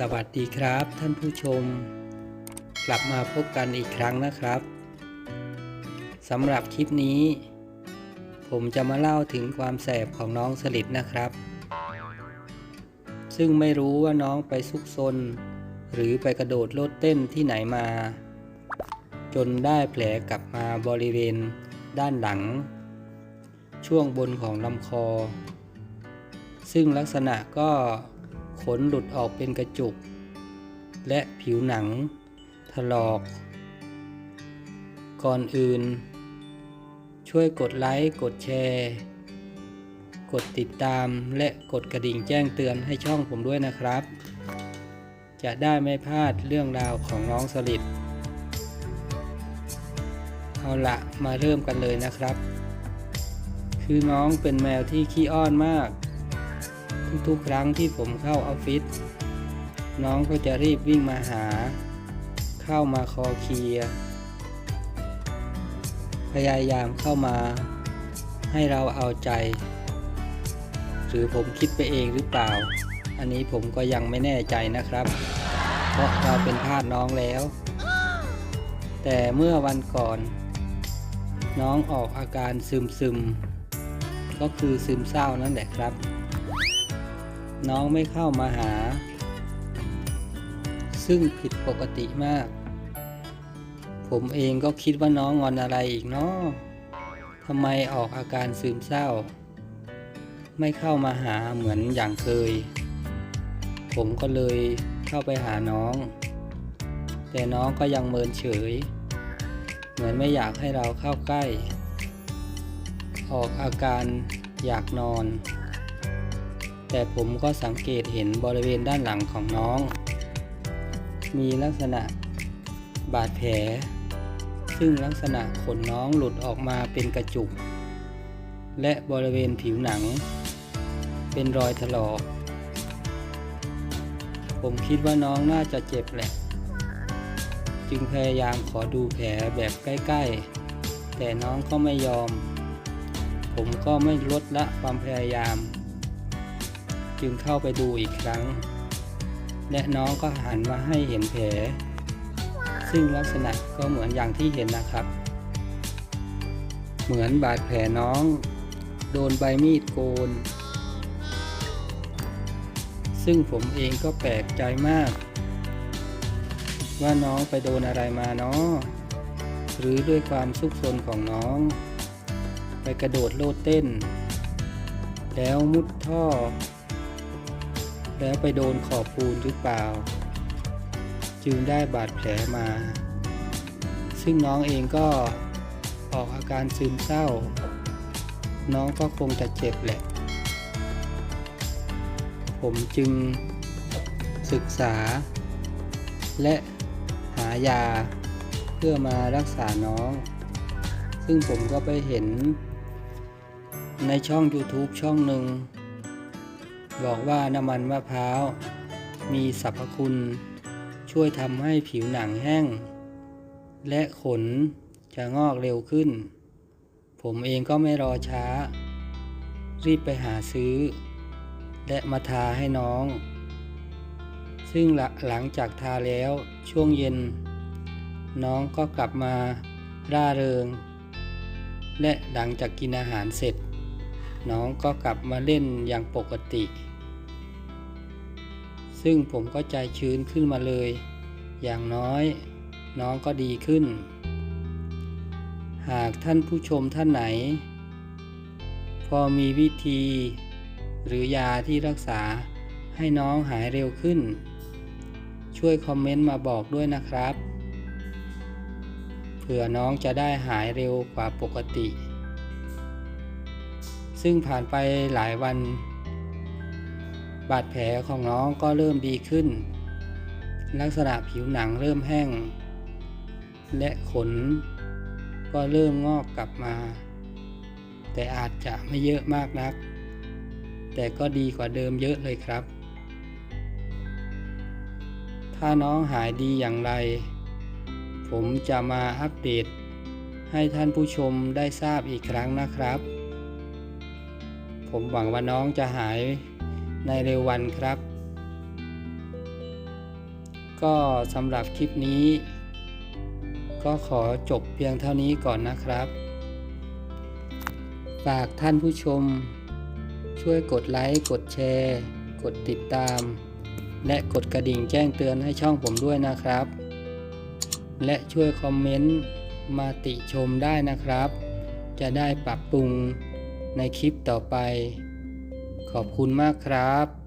สวัสดีครับ ท่านผู้ชม กลับมาพบกันอีกครั้งนะครับสำหรับคลิปนี้ ผมจะมาเล่าถึงความแสบของน้องสลิดนะครับ ซึ่งไม่รู้ว่าน้องไปซุกซนหรือไปกระโดดโลดเต้นที่ไหนมา จนได้แผลกลับมาบริเวณด้านหลัง ช่วงบนของลำคอ ซึ่งลักษณะก็ ขนหลุดออกเป็นกระจุก และผิวหนัง ถลอก ก่อนอื่น ช่วยกดไลค์ กดแชร์ กดติดตามและกดกระดิ่งแจ้งเตือนให้ช่องผมด้วยนะครับ จะได้ไม่พลาดเรื่องราวของน้องสลิดเอาละมาเริ่มกันเลยนะครับ คือน้องเป็นแมวที่ขี้อ้อนมาก ทุกๆ ครั้งที่ผมเข้าออฟฟิศน้องก็จะรีบวิ่งมาหา เข้ามาคอเคลียพยายามเข้ามาให้เราเอาใจ หรือผมคิดไปเองหรือเปล่า อันนี้ผมก็ยังไม่แน่ใจนะครับ เพราะเราเป็นทาสน้องแล้ว แต่เมื่อวันก่อน น้องออกอาการซึมซึมก็คือซึมเศร้านั่นแหละครับ น้องไม่เข้ามาหา ซึ่งผิดปกติมาก ผมเองก็คิดว่าน้องงอนอะไรอีกเนาะทำไมออกอาการซึมเศร้า ไม่เข้ามาหาเหมือนอย่างเคย ผมก็เลยเข้าไปหาน้อง แต่น้องก็ยังเมินเฉย เหมือนไม่อยากให้เราเข้าใกล้ ออกอาการอยากนอน แต่ผมก็สังเกตเห็นบริเวณด้านหลังของน้อง มีลักษณะบาดแผล ซึ่งลักษณะขนน้องหลุดออกมาเป็นกระจุก และบริเวณผิวหนัง เป็นรอยถลอกผมคิดว่าน้องน่าจะเจ็บแหละ จึงพยายามขอดูแผลแบบใกล้ๆ แต่น้องก็ไม่ยอม ผมก็ไม่ลดละความพยายาม จึงเข้าไปดูอีกครั้ง และน้องก็หันมาให้เห็นแผล ซึ่งลักษณะก็เหมือนอย่างที่เห็นนะครับ เหมือนบาดแผลน้อง โดนใบมีดโกน ซึ่งผมเองก็แปลกใจมาก ว่าน้องไปโดนอะไรมาเนาะหรือด้วยความซุกซนของน้อง ไปกระโดดโลดเต้น แล้วมุดท่อ แล้วไปโดนขอบปูนหรือเปล่า จึงได้บาดแผลมา ซึ่งน้องเองก็ออกอาการซึมเศร้า น้องก็คงจะเจ็บแหละ ผมจึงศึกษา และหายาเพื่อมารักษาน้อง ซึ่งผมก็ไปเห็นในช่อง YouTube ช่องหนึ่ง บอกว่าน้ำมันมะพร้าว มีสรรพคุณ ช่วยทำให้ผิวหนังแห้ง และขนจะงอกเร็วขึ้น ผมเองก็ไม่รอช้า รีบไปหาซื้อ และมาทาให้น้อง ซึ่งหลัหลังจากทาแล้วช่วงเย็น น้องก็กลับมาร่าเริง และหลังจากกินอาหารเสร็จ น้องก็กลับมาเล่นอย่างปกติ ซึ่งผมก็ใจชื้นขึ้นมาเลย อย่างน้อย น้องก็ดีขึ้น หากท่านผู้ชมท่านไหน พอมีวิธี หรือยาที่รักษาให้น้องหายเร็วขึ้น ช่วยคอมเมนต์มาบอกด้วยนะครับ เผื่อน้องจะได้หายเร็วกว่าปกติ ซึ่งผ่านไปหลายวัน บาดแผลของน้องก็เริ่มดีขึ้น ลักษณะผิวหนังเริ่มแห้ง และขน ก็เริ่มงอกกลับมา แต่อาจจะไม่เยอะมากนัก แต่ก็ดีกว่าเดิมเยอะเลยครับ ถ้าน้องหายดีอย่างไร ผมจะมาอัปเดตให้ท่านผู้ชมได้ทราบอีกครั้งนะครับ ผมหวังว่าน้องจะหายในเร็ววันครับ ก็สำหรับคลิปนี้ ก็ขอจบเพียงเท่านี้ก่อนนะครับ ฝากท่านผู้ชม ช่วยกดไลค์ กดแชร์ กดติดตาม และกดกระดิ่งแจ้งเตือนให้ช่องผมด้วยนะครับ และช่วยคอมเมนต์มาติชมได้นะครับ จะได้ปรับปรุง ในคลิปต่อไป ขอบคุณมากครับ